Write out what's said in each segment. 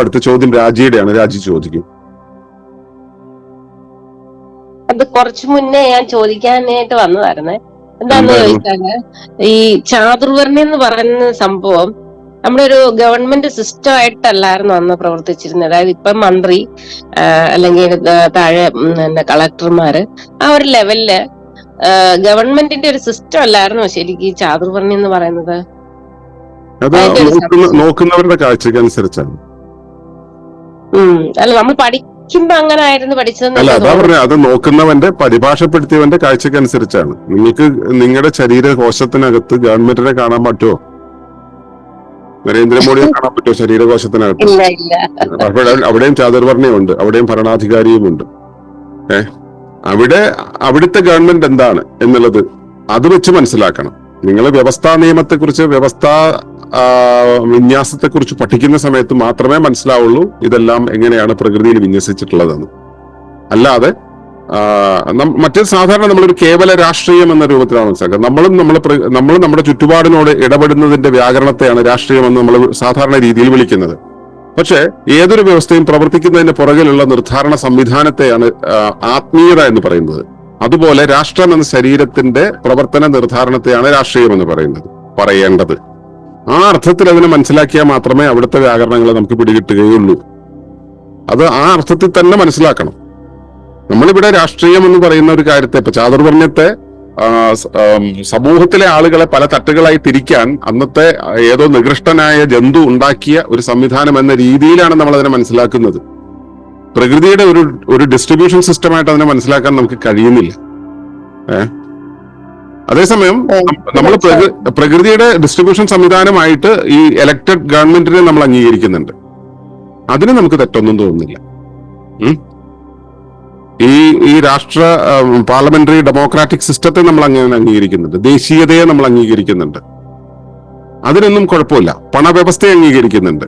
അടുത്ത ചോദ്യം രാജിയുടെയാണ്. രാജി ചോദിക്കും. അത് കുറച്ചു മുന്നേ ഞാൻ ചോദിക്കാനായിട്ട് വന്നതായിരുന്നേ. എന്താന്ന്? ചോദിച്ചാൽ ഈ ചാതുർവർണി എന്ന് പറയുന്ന സംഭവം നമ്മുടെ ഒരു ഗവൺമെന്റ് സിസ്റ്റം ആയിട്ടല്ലായിരുന്നു അന്ന് പ്രവർത്തിച്ചിരുന്നത്. അതായത് ഇപ്പം മന്ത്രി അല്ലെങ്കിൽ താഴെ കളക്ടർമാര് ആ ഒരു ലെവലിൽ ഗവൺമെന്റിന്റെ ഒരു സിസ്റ്റം അല്ലായിരുന്നു ശരിക്കും ഈ ചാതുർവർണി എന്ന് പറയുന്നത്. നോക്കുന്നവരുടെ കാഴ്ചക്ക് അനുസരിച്ചാണ് അല്ല നമ്മൾ പഠിക്കുമ്പോ അങ്ങനെ ആയിരുന്നു പഠിച്ചത് അല്ല അതാ. പറഞ്ഞ അത് നോക്കുന്നവന്റെ പരിഭാഷപ്പെടുത്തിയവന്റെ കാഴ്ചക്ക് അനുസരിച്ചാണ് നിങ്ങൾക്ക് നിങ്ങളുടെ ശരീര കോശത്തിനകത്ത് ഗവൺമെന്റിനെ കാണാൻ പറ്റുമോ നരേന്ദ്രമോദിയെ കാണാൻ പറ്റുമോ ശരീരകോശത്തിനകത്ത് അവിടെയും ചാതുർവർണയുണ്ട് അവിടെയും ഭരണാധികാരിയും ഉണ്ട് ഏഹ് അവിടെ അവിടുത്തെ ഗവൺമെന്റ് എന്താണ് എന്നുള്ളത് അത് വെച്ച് മനസ്സിലാക്കണം. നിങ്ങൾ വ്യവസ്ഥാ നിയമത്തെക്കുറിച്ച് വ്യവസ്ഥാ വിന്യാസത്തെക്കുറിച്ച് പഠിക്കുന്ന സമയത്ത് മാത്രമേ മനസ്സിലാവുള്ളൂ ഇതെല്ലാം എങ്ങനെയാണ് പ്രകൃതിയിൽ വിന്യസിച്ചിട്ടുള്ളതെന്ന്. അല്ലാതെ മറ്റൊരു സാധാരണ നമ്മളൊരു കേവല രാഷ്ട്രീയം എന്ന രൂപത്തിലാണ് മനസ്സിലാക്കുക. നമ്മളും നമ്മൾ നമ്മൾ നമ്മുടെ ചുറ്റുപാടിനോട് ഇടപെടുന്നതിന്റെ വ്യാകരണത്തെയാണ് രാഷ്ട്രീയം എന്ന് നമ്മൾ സാധാരണ രീതിയിൽ വിളിക്കുന്നത്. പക്ഷേ ഏതൊരു വ്യവസ്ഥയും പ്രവർത്തിക്കുന്നതിന്റെ പുറകിലുള്ള നിർദ്ധാരണ സംവിധാനത്തെയാണ് ആത്മീയത എന്ന് പറയുന്നത്. അതുപോലെ രാഷ്ട്രം എന്ന ശരീരത്തിന്റെ പ്രവർത്തന നിർദ്ധാരണത്തെയാണ് രാഷ്ട്രീയം എന്ന് പറയുന്നത് പറയേണ്ടത്. ആ അർത്ഥത്തിൽ അതിനെ മനസ്സിലാക്കിയാൽ മാത്രമേ അവിടുത്തെ വ്യാകരണങ്ങളെ നമുക്ക് പിടികിട്ടുകയുള്ളൂ. അത് ആ അർത്ഥത്തിൽ തന്നെ മനസ്സിലാക്കണം. നമ്മളിവിടെ രാഷ്ട്രീയം എന്ന് പറയുന്ന ഒരു കാര്യത്തെ ഇപ്പൊ ചാതുർവർണത്തെ സമൂഹത്തിലെ ആളുകളെ പല തട്ടുകളായി തിരിക്കാൻ അന്നത്തെ ഏതോ നികൃഷ്ടനായ ജന്തു ഉണ്ടാക്കിയ ഒരു സംവിധാനം എന്ന രീതിയിലാണ് നമ്മൾ അതിനെ മനസ്സിലാക്കുന്നത്. പ്രകൃതിയുടെ ഒരു ഒരു ഡിസ്ട്രിബ്യൂഷൻ സിസ്റ്റമായിട്ട് അതിനെ മനസ്സിലാക്കാൻ നമുക്ക് കഴിയുന്നില്ല. ഏ? അതേസമയം നമ്മൾ പ്രകൃതിയുടെ ഡിസ്ട്രിബ്യൂഷൻ സംവിധാനമായിട്ട് ഈ ഇലക്ടഡ് ഗവൺമെന്റിനെ നമ്മൾ അംഗീകരിക്കുന്നുണ്ട്. അതിന് നമുക്ക് തെറ്റൊന്നും തോന്നുന്നില്ല. ഈ ഈ രാഷ്ട്ര പാർലമെന്ററി ഡെമോക്രാറ്റിക് സിസ്റ്റത്തെ നമ്മൾ അങ്ങനെ അംഗീകരിക്കുന്നുണ്ട്. ദേശീയതയെ നമ്മൾ അംഗീകരിക്കുന്നുണ്ട്. അതിനൊന്നും കുഴപ്പമില്ല. പണവ്യവസ്ഥയെ അംഗീകരിക്കുന്നുണ്ട്.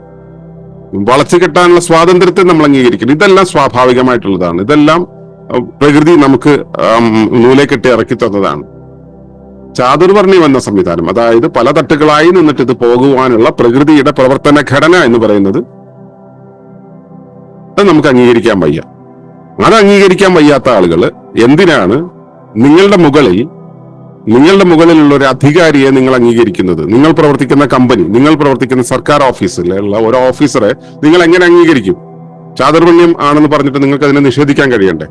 വളച്ചു കെട്ടാനുള്ള സ്വാതന്ത്ര്യത്തെ നമ്മൾ അംഗീകരിക്കുന്നു. ഇതെല്ലാം സ്വാഭാവികമായിട്ടുള്ളതാണ്. ഇതെല്ലാം പ്രകൃതി നമുക്ക് നൂലെ കെട്ടി ഇറക്കി തന്നതാണ്. ചാതുർവർണയം വന്ന സംവിധാനം. അതായത് പല തട്ടുകളായി നിന്നിട്ട് ഇത് പോകുവാനുള്ള പ്രകൃതിയുടെ പ്രവർത്തന ഘടന എന്ന് പറയുന്നത് അത് നമുക്ക് അംഗീകരിക്കാൻ വയ്യ. അത് അംഗീകരിക്കാൻ വയ്യാത്ത ആളുകൾ എന്തിനാണ് നിങ്ങളുടെ മുകളിൽ നിങ്ങളുടെ മുകളിലുള്ള ഒരു അധികാരിയെ നിങ്ങൾ അംഗീകരിക്കുന്നത്? നിങ്ങൾ പ്രവർത്തിക്കുന്ന കമ്പനി നിങ്ങൾ പ്രവർത്തിക്കുന്ന സർക്കാർ ഓഫീസിലുള്ള ഒരു ഓഫീസറെ നിങ്ങൾ എങ്ങനെ അംഗീകരിക്കും? ചാതുർവണ്യം ആണെന്ന് പറഞ്ഞിട്ട് നിങ്ങൾക്ക് അതിനെ നിഷേധിക്കാൻ കഴിയണ്ടേ?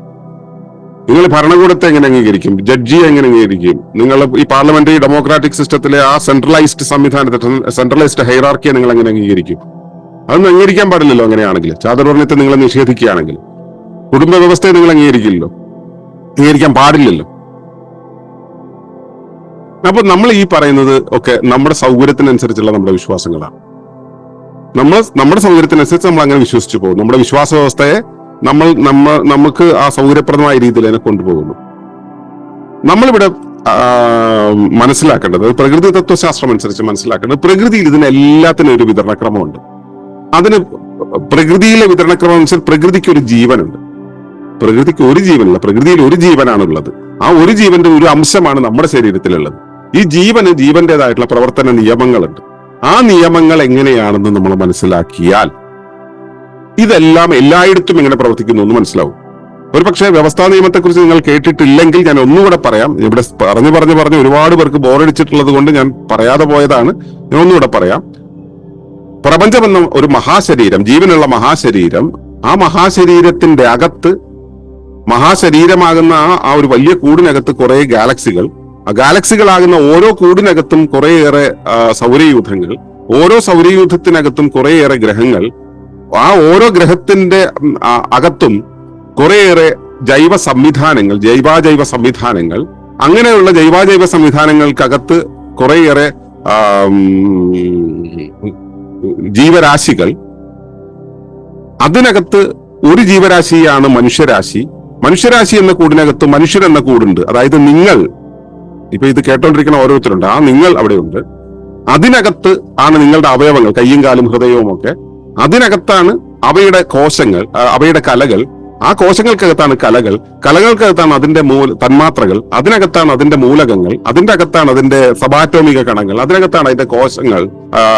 നിങ്ങൾ ഭരണകൂടത്തെ എങ്ങനെ അംഗീകരിക്കും? ജഡ്ജിയെ എങ്ങനെ അംഗീകരിക്കും? നിങ്ങൾ ഈ പാർലമെന്ററി ഡെമോക്രാറ്റിക് സിസ്റ്റത്തിലെ ആ സെൻട്രലൈസ്ഡ് സംവിധാനത്തെ സെൻട്രലൈസ്ഡ് ഹൈറാർക്കിയെ നിങ്ങൾ എങ്ങനെ അംഗീകരിക്കും? അതൊന്നും അംഗീകരിക്കാൻ പാടില്ലല്ലോ അങ്ങനെയാണെങ്കിൽ. ചാതുർവർണയത്തെ നിങ്ങൾ നിഷേധിക്കുകയാണെങ്കിൽ. കുടുംബ വ്യവസ്ഥയെ നിങ്ങൾ അംഗീകരിക്കില്ലല്ലോ. അംഗീകരിക്കാൻ പാടില്ലല്ലോ. അപ്പൊ നമ്മൾ ഈ പറയുന്നത് ഒക്കെ നമ്മുടെ സൗകര്യത്തിനനുസരിച്ചുള്ള നമ്മുടെ വിശ്വാസങ്ങളാണ്. നമ്മൾ നമ്മുടെ സൗകര്യത്തിനനുസരിച്ച് നമ്മൾ അങ്ങനെ വിശ്വസിച്ചു പോകും. നമ്മുടെ വിശ്വാസ വ്യവസ്ഥയെ നമ്മൾ നമ്മ നമുക്ക് ആ സൗകര്യപ്രദമായ രീതിയിൽ അതിനെ കൊണ്ടുപോകുന്നു. നമ്മളിവിടെ മനസ്സിലാക്കേണ്ടത് പ്രകൃതി തത്വശാസ്ത്രം അനുസരിച്ച് മനസ്സിലാക്കേണ്ടത് പ്രകൃതിയിൽ ഇതിന് എല്ലാത്തിനും ഒരു വിതരണക്രമമുണ്ട്. അതിന് പ്രകൃതിയിലെ വിതരണക്രമം അനുസരിച്ച് പ്രകൃതിക്ക് ഒരു ജീവനുണ്ട്. പ്രകൃതിക്ക് ഒരു ജീവനല്ല പ്രകൃതിയിൽ ഒരു ജീവനാണുള്ളത്. ആ ഒരു ജീവന്റെ ഒരു അംശമാണ് നമ്മുടെ ശരീരത്തിലുള്ളത്. ഈ ജീവന് ജീവന്റേതായിട്ടുള്ള പ്രവർത്തന നിയമങ്ങളുണ്ട്. ആ നിയമങ്ങൾ എങ്ങനെയാണെന്ന് നമ്മൾ മനസ്സിലാക്കിയാൽ ഇതെല്ലാം എല്ലായിടത്തും ഇങ്ങനെ പ്രവർത്തിക്കുന്നു എന്ന് മനസ്സിലാവും. ഒരു പക്ഷേ വ്യവസ്ഥാ നിയമത്തെക്കുറിച്ച് നിങ്ങൾ കേട്ടിട്ടില്ലെങ്കിൽ ഞാൻ ഒന്നുകൂടെ പറയാം. ഇവിടെ പറഞ്ഞു പറഞ്ഞു പറഞ്ഞ് ഒരുപാട് പേർക്ക് ബോറടിച്ചിട്ടുള്ളത് കൊണ്ട് ഞാൻ പറയാതെ പോയതാണ്. ഞാൻ ഒന്നുകൂടെ പറയാം. പ്രപഞ്ചം എന്ന ഒരു മഹാശരീരം ജീവനുള്ള മഹാശരീരം ആ മഹാശരീരത്തിന്റെ അകത്ത് മഹാശരീരമാകുന്ന ആ ഒരു വലിയ കൂടിനകത്ത് കുറെ ഗാലക്സികൾ. ആ ഗാലക്സികളാകുന്ന ഓരോ കൂടിനകത്തും കുറേയേറെ സൗരയൂഥങ്ങൾ. ഓരോ സൗരയൂഥത്തിനകത്തും കുറേയേറെ ഗ്രഹങ്ങൾ. ആ ഓരോ ഗ്രഹത്തിന്റെ അകത്തും കുറേയേറെ ജൈവ സംവിധാനങ്ങൾ ജൈവാജൈവ സംവിധാനങ്ങൾ അങ്ങനെയുള്ള ജൈവാജൈവ സംവിധാനങ്ങൾക്കകത്ത് കുറേയേറെ ജീവരാശികൾ. അതിനകത്ത് ഒരു ജീവരാശിയാണ് മനുഷ്യരാശി. മനുഷ്യരാശി എന്ന കൂടിനകത്ത് മനുഷ്യർ എന്ന കൂടുണ്ട്. അതായത് നിങ്ങൾ. ഇപ്പൊ ഇത് കേട്ടോണ്ടിരിക്കുന്ന ഓരോരുത്തരുണ്ട്. ആ നിങ്ങൾ അവിടെയുണ്ട്. അതിനകത്ത് ആണ് നിങ്ങളുടെ അവയവങ്ങൾ കയ്യും കാലും ഹൃദയവും ഒക്കെ അതിനകത്താണ് അവയുടെ കോശങ്ങൾ അവയുടെ കലകൾ. ആ കോശങ്ങൾക്കകത്താണ് കലകൾ. കലകൾക്കകത്താണ് അതിന്റെ മൂല തന്മാത്രകൾ. അതിനകത്താണ് അതിന്റെ മൂലകങ്ങൾ. അതിന്റെ അകത്താണ് അതിന്റെ സബാറ്റോമിക കണങ്ങൾ. അതിനകത്താണ് അതിന്റെ കോശങ്ങൾ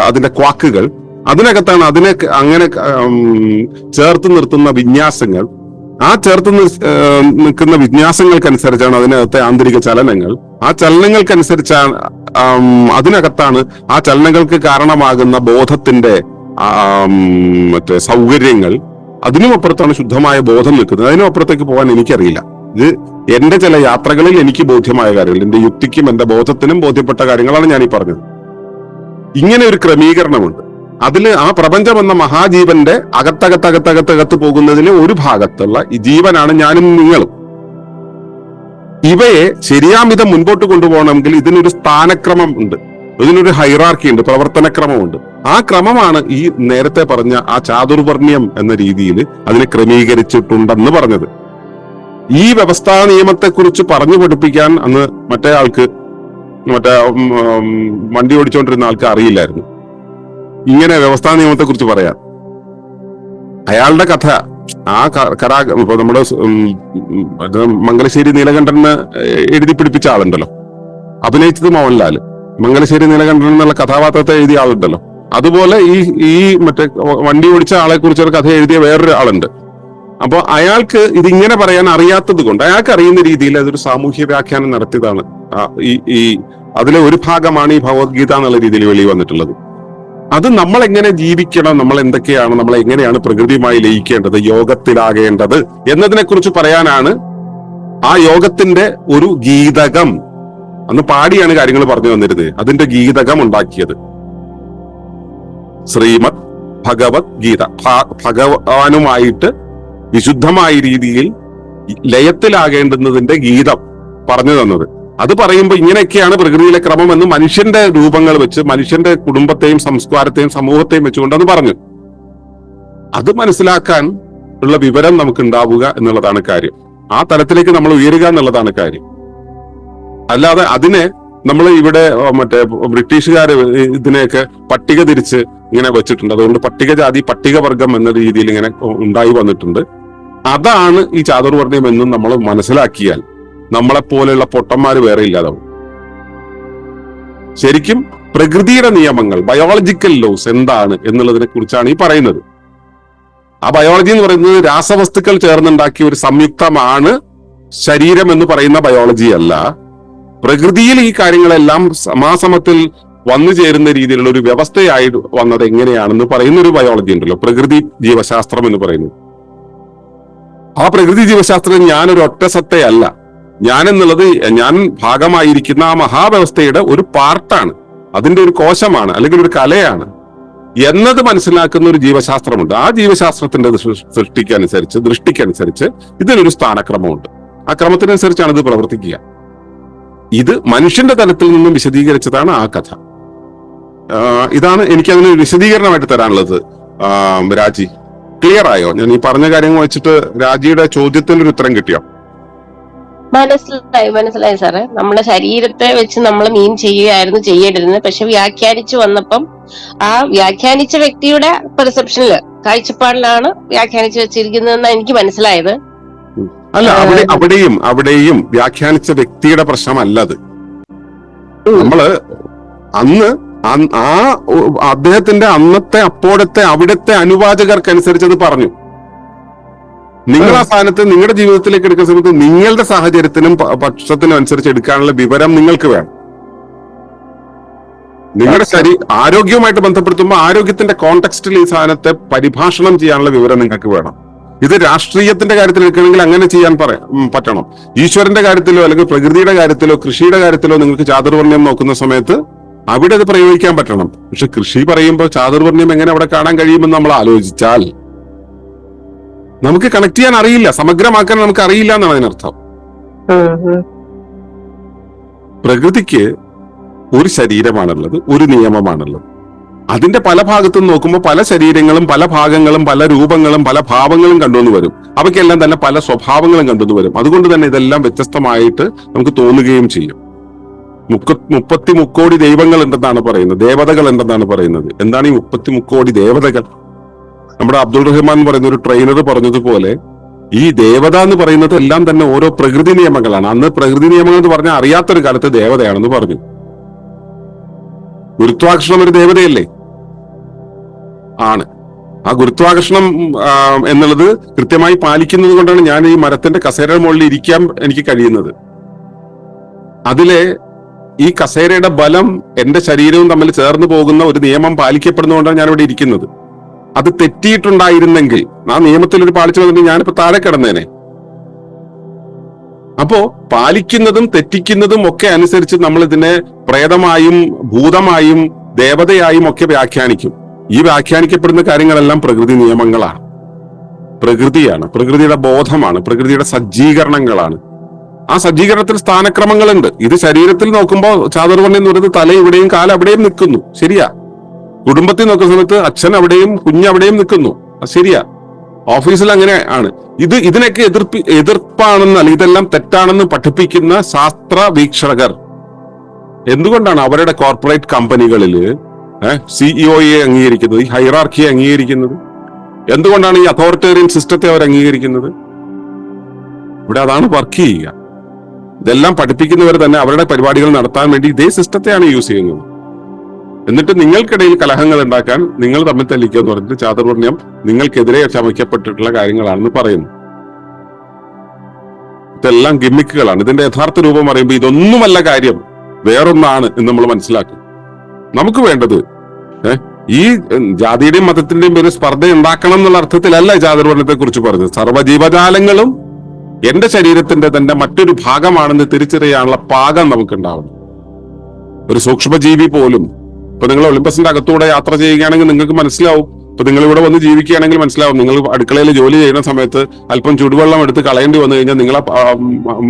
അതിന്റെ ക്വാക്കുകൾ. അതിനകത്താണ് അതിനെ അങ്ങനെ ചേർത്ത് നിർത്തുന്ന വിന്യാസങ്ങൾ. ആ ചേർത്ത് നിൽക്കുന്ന വിന്യാസങ്ങൾക്കനുസരിച്ചാണ് അതിനകത്തെ ആന്തരിക ചലനങ്ങൾ. ആ ചലനങ്ങൾക്കനുസരിച്ചാണ് അതിനകത്താണ് ആ ചലനങ്ങൾക്ക് കാരണമാകുന്ന ബോധത്തിന്റെ മറ്റേ സൗകര്യങ്ങൾ അതിനും അപ്പുറത്താണ് ശുദ്ധമായ ബോധം നിൽക്കുന്നത്. അതിനും അപ്പുറത്തേക്ക് പോകാൻ എനിക്കറിയില്ല. ഇത് എന്റെ ചില യാത്രകളിൽ എനിക്ക് ബോധ്യമായ കാര്യങ്ങൾ എന്റെ യുക്തിക്കും എന്റെ ബോധത്തിനും ബോധ്യപ്പെട്ട കാര്യങ്ങളാണ് ഞാൻ ഈ പറഞ്ഞത്. ഇങ്ങനെ ഒരു ക്രമീകരണമുണ്ട്. അതിൽ ആ പ്രപഞ്ചം എന്ന മഹാജീവന്റെ അകത്തകത്തകത്തകത്തകത്ത് പോകുന്നതിന് ഒരു ഭാഗത്തുള്ള ഈ ജീവനാണ് ഞാനും നിങ്ങളും. ഇവയെ ശരിയാമിതം മുൻപോട്ട് കൊണ്ടുപോകണമെങ്കിൽ ഇതിനൊരു സ്ഥാനക്രമം ഉണ്ട്. ഇതിനൊരു ഹൈറാർക്കി ഉണ്ട് പ്രവർത്തനക്രമമുണ്ട്. ആ ക്രമമാണ് ഈ നേരത്തെ പറഞ്ഞ ആ ചാതുർവർണ്യം എന്ന രീതിയിൽ അതിനെ ക്രമീകരിച്ചിട്ടുണ്ടെന്ന് പറഞ്ഞത്. ഈ വ്യവസ്ഥാ നിയമത്തെക്കുറിച്ച് പറഞ്ഞു പഠിപ്പിക്കാൻ അന്ന് മറ്റേ ആൾക്ക് മറ്റേ വണ്ടി ഓടിച്ചുകൊണ്ടിരുന്ന ആൾക്ക് അറിയില്ലായിരുന്നു. ഇങ്ങനെ വ്യവസ്ഥാ നിയമത്തെക്കുറിച്ച് പറയാൻ. അയാളുടെ കഥ ആ കരാ ഇപ്പൊ നമ്മുടെ മംഗലശ്ശേരി നീലകണ്ഠന് എഴുതി പിടിപ്പിച്ച ആളുണ്ടല്ലോ. അഭിനയിച്ചത് മോഹൻലാൽ മംഗലശ്ശേരി നീലകണ്ഠൻ എന്നുള്ള കഥാപാത്രത്തെ എഴുതിയ ആളുണ്ടല്ലോ. അതുപോലെ ഈ ഈ മറ്റേ വണ്ടി ഓടിച്ച ആളെ കുറിച്ച് ഒരു കഥ എഴുതിയ വേറൊരു ആളുണ്ട് അപ്പൊ അയാൾക്ക് ഇതിങ്ങനെ പറയാൻ അറിയാത്തത് കൊണ്ട് അയാൾക്ക് അറിയുന്ന രീതിയിൽ അതൊരു സാമൂഹ്യ വ്യാഖ്യാനം നടത്തിയതാണ്. ഈ ഈ അതിലെ ഒരു ഭാഗമാണ് ഈ ഭഗവത്ഗീത എന്നുള്ള രീതിയിൽ വെളി വന്നിട്ടുള്ളത്. അത് നമ്മൾ എങ്ങനെ ജീവിക്കണം നമ്മൾ എന്തൊക്കെയാണ് നമ്മൾ എങ്ങനെയാണ് പ്രകൃതിയുമായി ലയിക്കേണ്ടത് യോഗത്തിലാകേണ്ടത് എന്നതിനെ കുറിച്ച് പറയാനാണ് ആ യോഗത്തിന്റെ ഒരു ഗീതകം. അന്ന് പാടിയാണ് കാര്യങ്ങൾ പറഞ്ഞു വന്നിരുന്നത് അതിന്റെ ഗീതകം ഉണ്ടാക്കിയത്. ശ്രീമദ് ഭഗവത് ഗീത. ഭഗവാനുമായിട്ട് വിശുദ്ധമായ രീതിയിൽ ലയത്തിലാകേണ്ടുന്നതിന്റെ ഗീതം പറഞ്ഞു തന്നത്. അത് പറയുമ്പോൾ ഇങ്ങനെയൊക്കെയാണ് പ്രകൃതിയിലെ ക്രമം എന്ന് മനുഷ്യന്റെ രൂപങ്ങൾ വെച്ച് മനുഷ്യന്റെ കുടുംബത്തെയും സംസ്കാരത്തെയും സമൂഹത്തെയും വെച്ചുകൊണ്ടെന്ന് പറഞ്ഞു. അത് മനസ്സിലാക്കാൻ ഉള്ള വിവരം നമുക്ക് ഉണ്ടാവുക എന്നുള്ളതാണ് കാര്യം. ആ തലത്തിലേക്ക് നമ്മൾ ഉയരുക എന്നുള്ളതാണ് കാര്യം. അല്ലാതെ അതിനെ നമ്മൾ ഇവിടെ മറ്റേ ബ്രിട്ടീഷുകാർ ഇതിനെയൊക്കെ പട്ടിക തിരിച്ച് ഇങ്ങനെ വെച്ചിട്ടുണ്ട്. അതുകൊണ്ട് പട്ടികജാതി പട്ടികവർഗം എന്ന രീതിയിൽ ഇങ്ങനെ ഉണ്ടായി വന്നിട്ടുണ്ട്. അതാണ് ഈ ചാതുർവർണയം എന്നും നമ്മൾ മനസ്സിലാക്കിയാൽ നമ്മളെ പോലെയുള്ള പൊട്ടന്മാര് വേറെ ഇല്ലാതാവും. ശരിക്കും പ്രകൃതിയുടെ നിയമങ്ങൾ ബയോളജിക്കൽ ലോസ് എന്താണ് എന്നുള്ളതിനെ കുറിച്ചാണ് ഈ പറയുന്നത്. ആ ബയോളജി എന്ന് പറയുന്നത് രാസവസ്തുക്കൾ ചേർന്നുണ്ടാക്കിയ ഒരു സംയുക്തമാണ് ശരീരം എന്ന് പറയുന്ന ബയോളജി അല്ല. പ്രകൃതിയിൽ ഈ കാര്യങ്ങളെല്ലാം സമാസമത്തിൽ വന്നു ചേരുന്ന രീതിയിലുള്ള ഒരു വ്യവസ്ഥയായി വന്നത് എങ്ങനെയാണെന്ന് പറയുന്ന ഒരു ബയോളജി ഉണ്ടല്ലോ. പ്രകൃതി ജീവശാസ്ത്രം എന്ന് പറയുന്നത്. ആ പ്രകൃതി ജീവശാസ്ത്രം ഞാൻ ഒരു ഒറ്റ സത്തയല്ല ഞാൻ എന്നുള്ളത് ഞാൻ ഭാഗമായിരിക്കുന്ന ആ മഹാവ്യവസ്ഥയുടെ ഒരു പാർട്ടാണ്. അതിന്റെ ഒരു കോശമാണ് അല്ലെങ്കിൽ ഒരു കലയാണ്. എന്നത് മനസ്സിലാക്കുന്ന ഒരു ജീവശാസ്ത്രമുണ്ട്. ആ ജീവശാസ്ത്രത്തിന്റെ സൃഷ്ടിക്കനുസരിച്ച് ദൃഷ്ടിക്കനുസരിച്ച് ഇതിനൊരു സ്ഥാനക്രമമുണ്ട്. ആ ക്രമത്തിനനുസരിച്ചാണ് ഇത് പ്രവർത്തിക്കുക. ഇത് മനുഷ്യന്റെ തലത്തിൽ നിന്നും വിശദീകരിച്ചതാണ് ആ കഥ. ഇതാണ് എനിക്ക് അതിന് വിശദീകരണമായിട്ട് തരാനുള്ളത്. രാജി. ക്ലിയർ ആയോ? ഞാൻ ഈ പറഞ്ഞ കാര്യങ്ങൾ വെച്ചിട്ട് രാജിയുടെ ചോദ്യത്തിന് ഒരു ഉത്തരം കിട്ടിയോ? മനസ്സിലായി മനസ്സിലായി സാറേ. നമ്മുടെ ശരീരത്തെ വെച്ച് നമ്മൾ മീൻ ചെയ്യുകയായിരുന്നു ചെയ്യേണ്ടിരുന്നത് പക്ഷെ വ്യാഖ്യാനിച്ചു വന്നപ്പം ആ വ്യാഖ്യാനിച്ച വ്യക്തിയുടെ പെർസെപ്ഷനിൽ കാഴ്ചപ്പാടിലാണ് വ്യാഖ്യാനിച്ചു വെച്ചിരിക്കുന്നതെന്ന് എനിക്ക് മനസ്സിലായത്. അല്ല അവിടെ അവിടെയും അവിടെയും വ്യാഖ്യാനിച്ച വ്യക്തിയുടെ പ്രശ്നമല്ല അത്. നമ്മൾ അന്ന് ആ അദ്ദേഹത്തിന്റെ അന്നത്തെ അപ്പോഴത്തെ അവിടുത്തെ അനുവാചകർക്കനുസരിച്ച് അത് പറഞ്ഞു. നിങ്ങൾ ആ സ്ഥാനത്ത് നിങ്ങളുടെ ജീവിതത്തിലേക്ക് എടുക്കുന്ന സമയത്ത് നിങ്ങളുടെ സാഹചര്യത്തിനും പക്ഷത്തിനും അനുസരിച്ച് എടുക്കാനുള്ള വിവരം നിങ്ങൾക്ക് വേണം. നിങ്ങളുടെ ശരീ ആരോഗ്യവുമായിട്ട് ബന്ധപ്പെടുത്തുമ്പോൾ ആരോഗ്യത്തിന്റെ കോണ്ടെക്സ്റ്റിൽ ഈ സാധനത്തെ പരിഭാഷണം ചെയ്യാനുള്ള വിവരം നിങ്ങൾക്ക് വേണം. ഇത് രാഷ്ട്രീയത്തിന്റെ കാര്യത്തിൽ എടുക്കണമെങ്കിൽ അങ്ങനെ ചെയ്യാൻ പറയാം പറ്റണം. ഈശ്വരന്റെ കാര്യത്തിലോ അല്ലെങ്കിൽ പ്രകൃതിയുടെ കാര്യത്തിലോ കൃഷിയുടെ കാര്യത്തിലോ നിങ്ങൾക്ക് ചാതുർവർണ്യം നോക്കുന്ന സമയത്ത് അവിടെ അത് പ്രയോഗിക്കാൻ പറ്റണം. പക്ഷെ കൃഷി പറയുമ്പോൾ ചാതുർവർണ്യം എങ്ങനെ അവിടെ കാണാൻ കഴിയുമെന്ന് നമ്മൾ ആലോചിച്ചാൽ നമുക്ക് കണക്ട് ചെയ്യാൻ അറിയില്ല. സമഗ്രമാക്കാൻ നമുക്ക് അറിയില്ല എന്നാണ് അതിനർത്ഥം. പ്രകൃതിക്ക് ഒരു ശരീരമാണുള്ളത് ഒരു നിയമമാണുള്ളത്. അതിന്റെ പല ഭാഗത്തും നോക്കുമ്പോൾ പല ശരീരങ്ങളും പല ഭാഗങ്ങളും പല രൂപങ്ങളും പല ഭാവങ്ങളും കണ്ടുവന്നു വരും. അവയ്ക്കെല്ലാം തന്നെ പല സ്വഭാവങ്ങളും കണ്ടുവന്ന് വരും. അതുകൊണ്ട് തന്നെ ഇതെല്ലാം വ്യത്യസ്തമായിട്ട് നമുക്ക് തോന്നുകയും ചെയ്യും. മുക്ക മുപ്പത്തി മുക്കോടി ദൈവങ്ങൾ ഉണ്ടെന്നാണ് പറയുന്നത്. ദേവതകൾ ഉണ്ടെന്നാണ് പറയുന്നത്. എന്താണ് ഈ മുപ്പത്തി മുക്കോടി ദേവതകൾ? നമ്മുടെ അബ്ദുൾ റഹ്മാൻ എന്ന് പറയുന്ന ഒരു ട്രെയിനർ പറഞ്ഞതുപോലെ ഈ ദേവത എന്ന് പറയുന്നത് എല്ലാം തന്നെ ഓരോ പ്രകൃതി നിയമങ്ങളാണ്. അന്ന് പ്രകൃതി നിയമങ്ങൾ എന്ന് പറഞ്ഞാൽ അറിയാത്തൊരു കാലത്ത് ദേവതയാണെന്ന് പറഞ്ഞു. ഗുരുത്വാകർഷണം ഒരു ദേവതയല്ലേ? ആണ്. ആ ഗുരുത്വാകർഷണം എന്നുള്ളത് കൃത്യമായി പാലിക്കുന്നത് കൊണ്ടാണ് ഞാൻ ഈ മരത്തിന്റെ കസേരയുടെ മുകളിൽ ഇരിക്കാൻ എനിക്ക് കഴിയുന്നത്. അതിലെ ഈ കസേരയുടെ ബലം എന്റെ ശരീരവും തമ്മിൽ ചേർന്ന് പോകുന്ന ഒരു നിയമം പാലിക്കപ്പെടുന്നതുകൊണ്ടാണ് ഞാൻ ഇവിടെ ഇരിക്കുന്നത്. അത് തെറ്റിയിട്ടുണ്ടായിരുന്നെങ്കിൽ ആ നിയമത്തിൽ ഒരു പാലിച്ചു വന്നിട്ട് ഞാനിപ്പോ താഴെ കിടന്നേനെ. അപ്പോ പാലിക്കുന്നതും തെറ്റിക്കുന്നതും ഒക്കെ അനുസരിച്ച് നമ്മൾ ഇതിനെ പ്രേതമായും ഭൂതമായും ദേവതയായും ഒക്കെ വ്യാഖ്യാനിക്കും. ഈ വ്യാഖ്യാനിക്കപ്പെടുന്ന കാര്യങ്ങളെല്ലാം പ്രകൃതി നിയമങ്ങളാണ്. പ്രകൃതിയാണ്. പ്രകൃതിയുടെ ബോധമാണ്. പ്രകൃതിയുടെ സജ്ജീകരണങ്ങളാണ്. ആ സജ്ജീകരണത്തിൽ സ്ഥാനക്രമങ്ങളുണ്ട്. ഇത് ശരീരത്തിൽ നോക്കുമ്പോൾ ചാതുർവർണ എന്ന് പറയുന്നത് തല ഇവിടെയും കാല അവിടെയും നിൽക്കുന്നു. ശരിയാ. കുടുംബത്തിൽ നോക്കുന്ന സമയത്ത് അച്ഛൻ അവിടെയും കുഞ്ഞ് അവിടെയും നിൽക്കുന്നു. അത് ശരിയാ. ഓഫീസിൽ അങ്ങനെ ആണ്. ഇത് ഇതിനൊക്കെ എതിർപ്പി എതിർപ്പാണെന്ന് അല്ലെങ്കിൽ ഇതെല്ലാം തെറ്റാണെന്ന് പഠിപ്പിക്കുന്ന ശാസ്ത്ര വീക്ഷകർ എന്തുകൊണ്ടാണ് അവരുടെ കോർപ്പറേറ്റ് കമ്പനികളിൽ സിഇഒയെ അംഗീകരിക്കുന്നത് ഈ ഹൈറാർക്കിയെ അംഗീകരിക്കുന്നത്. എന്തുകൊണ്ടാണ് ഈ അതോറിറ്റേറിയൻ സിസ്റ്റത്തെ അവർ അംഗീകരിക്കുന്നത്? ഇവിടെ അതാണ് വർക്ക് ചെയ്യുക. ഇതെല്ലാം പഠിപ്പിക്കുന്നവർ തന്നെ അവരുടെ പരിപാടികൾ നടത്താൻ വേണ്ടി ഇതേ സിസ്റ്റത്തെയാണ് യൂസ് ചെയ്യുന്നത്. എന്നിട്ട് നിങ്ങൾക്കിടയിൽ കലഹങ്ങൾ ഉണ്ടാക്കാൻ നിങ്ങൾ തമ്മിൽ തല്ലിക്കുക എന്ന് പറഞ്ഞിട്ട് ചാതുർവർണ്യം നിങ്ങൾക്കെതിരെ ചമയ്ക്കപ്പെട്ടിട്ടുള്ള കാര്യങ്ങളാണെന്ന് പറയുന്നു. ഇതെല്ലാം ഗിമ്മിക്കുകളാണ്. ഇതിന്റെ യഥാർത്ഥ രൂപം പറയുമ്പോൾ ഇതൊന്നുമല്ല കാര്യം. വേറൊന്നാണ് എന്ന് നമ്മൾ മനസ്സിലാക്കും. നമുക്ക് വേണ്ടത് ഈ ജാതിയുടെയും മതത്തിന്റെയും പേര് സ്പർദ്ധ ഉണ്ടാക്കണം എന്നുള്ള അർത്ഥത്തിലല്ല ജാതിർവർണത്തെ കുറിച്ച് പറഞ്ഞത്. സർവജീവജാലങ്ങളും എന്റെ ശരീരത്തിന്റെ തന്നെ മറ്റൊരു ഭാഗമാണെന്ന് തിരിച്ചറിയാനുള്ള പാകം നമുക്കുണ്ടാവണം. ഒരു സൂക്ഷ്മജീവി പോലും. ഇപ്പൊ നിങ്ങൾ ഒളിമ്പസിന്റെ അകത്തൂടെ യാത്ര ചെയ്യുകയാണെങ്കിൽ നിങ്ങൾക്ക് മനസ്സിലാവും. ഇപ്പൊ നിങ്ങൾ ഇവിടെ വന്ന് ജീവിക്കുകയാണെങ്കിൽ മനസ്സിലാവും. നിങ്ങൾ അടുക്കളയിൽ ജോലി ചെയ്യുന്ന സമയത്ത് അല്പം ചുടുവെള്ളം എടുത്ത് കളയേണ്ടി വന്നു കഴിഞ്ഞാൽ നിങ്ങളെ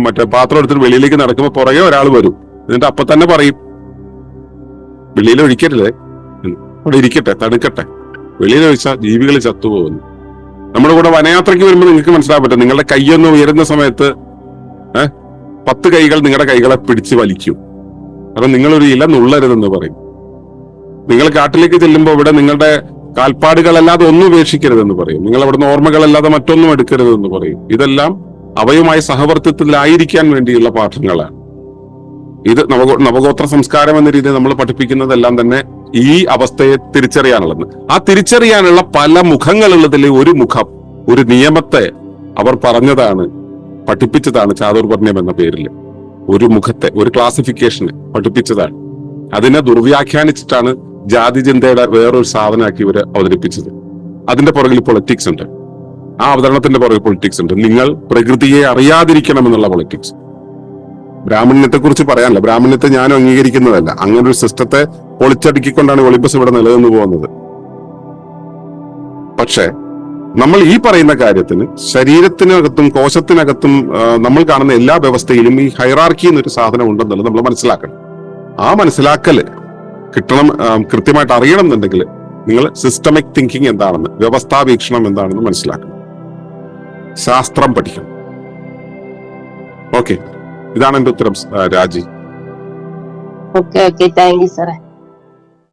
മറ്റേ പാത്രം എടുത്തിട്ട് വെളിയിലേക്ക് നടക്കുമ്പോൾ പുറകെ ഒരാൾ വരും. എന്നിട്ട് അപ്പൊ തന്നെ പറയും വെളിയിൽ ഒഴിക്കരുതേ. അവിടെ ഇരിക്കട്ടെ തണുക്കട്ടെ വെളിയിൽ വെച്ചാൽ ജീവികൾ ചത്തുപോകുന്നു. നമ്മുടെ കൂടെ വനയാത്രയ്ക്ക് വരുമ്പോൾ നിങ്ങൾക്ക് മനസ്സിലാൻ പറ്റും. നിങ്ങളുടെ കൈയൊന്ന് ഉയരുന്ന സമയത്ത് ഏഹ് പത്ത് കൈകൾ നിങ്ങളുടെ കൈകളെ പിടിച്ച് വലിക്കും. കാരണം നിങ്ങളൊരു ഇല നുള്ളരുതെന്ന് പറയും. നിങ്ങൾ കാട്ടിലേക്ക് ചെല്ലുമ്പോൾ ഇവിടെ നിങ്ങളുടെ കാൽപ്പാടുകളല്ലാതെ ഒന്നും ഉപേക്ഷിക്കരുതെന്ന് പറയും. നിങ്ങൾ അവിടുന്ന് ഓർമ്മകളല്ലാതെ മറ്റൊന്നും എടുക്കരുതെന്ന് പറയും. ഇതെല്ലാം അവയുമായി സഹവർത്തിത്വത്തിലായിരിക്കാൻ വേണ്ടിയുള്ള പാഠങ്ങളാണ്. ഇത് നവഗോ നവഗോത്ര സംസ്കാരം എന്ന രീതിയിൽ നമ്മൾ പഠിപ്പിക്കുന്നതെല്ലാം തന്നെ ഈ അവസ്ഥയെ തിരിച്ചറിയാനുള്ളത്. ആ തിരിച്ചറിയാനുള്ള പല മുഖങ്ങളുള്ളതിൽ ഒരു മുഖം ഒരു നിയമത്തെ അവർ പറഞ്ഞതാണ് പഠിപ്പിച്ചതാണ് ചാതുർവർണ്യം എന്ന പേരിൽ ഒരു മുഖത്തെ ഒരു ക്ലാസിഫിക്കേഷന് പഠിപ്പിച്ചതാണ്. അതിനെ ദുർവ്യാഖ്യാനിച്ചിട്ടാണ് ജാതി ചിന്തയുടെ വേറൊരു സാധനമാക്കി ഇവർ അവതരിപ്പിച്ചത്. അതിന്റെ പുറകിൽ പൊളിറ്റിക്സ് ഉണ്ട്. ആ അവതരണത്തിന്റെ പുറകിൽ പൊളിറ്റിക്സ് ഉണ്ട്. നിങ്ങൾ പ്രകൃതിയെ അറിയാതിരിക്കണം എന്നുള്ള പൊളിറ്റിക്സ് ബ്രാഹ്മണ്യത്തെ കുറിച്ച് പറയാനല്ല. ബ്രാഹ്മണ്യത്തെ ഞാൻ അംഗീകരിക്കുന്നതല്ല. അങ്ങനെ ഒരു സിസ്റ്റത്തെ പൊളിച്ചടുക്കിക്കൊണ്ടാണ് ഒളിമ്പസ് ഇവിടെ നിലനിന്ന് പോകുന്നത്. പക്ഷേ നമ്മൾ ഈ പറയുന്ന കാര്യത്തിന് ശരീരത്തിനകത്തും കോശത്തിനകത്തും നമ്മൾ കാണുന്ന എല്ലാ വ്യവസ്ഥയിലും ഈ ഹൈറാർക്കി എന്നൊരു സാധനം ഉണ്ടെന്നുള്ളത് നമ്മൾ മനസ്സിലാക്കണം. ആ മനസ്സിലാക്കൽ കിട്ടണം കൃത്യമായിട്ട് അറിയണം എന്നുണ്ടെങ്കിൽ നിങ്ങൾ സിസ്റ്റമിക് തിങ്കിങ് എന്താണെന്ന് വ്യവസ്ഥാ വീക്ഷണം എന്താണെന്ന് മനസ്സിലാക്കണം. ശാസ്ത്രം പഠിക്കണം. ഓക്കെ. ഇതാണ് എന്റെ ഉത്തരം രാജി. ഓക്കെ ഓക്കെ താങ്ക് യു സാറേ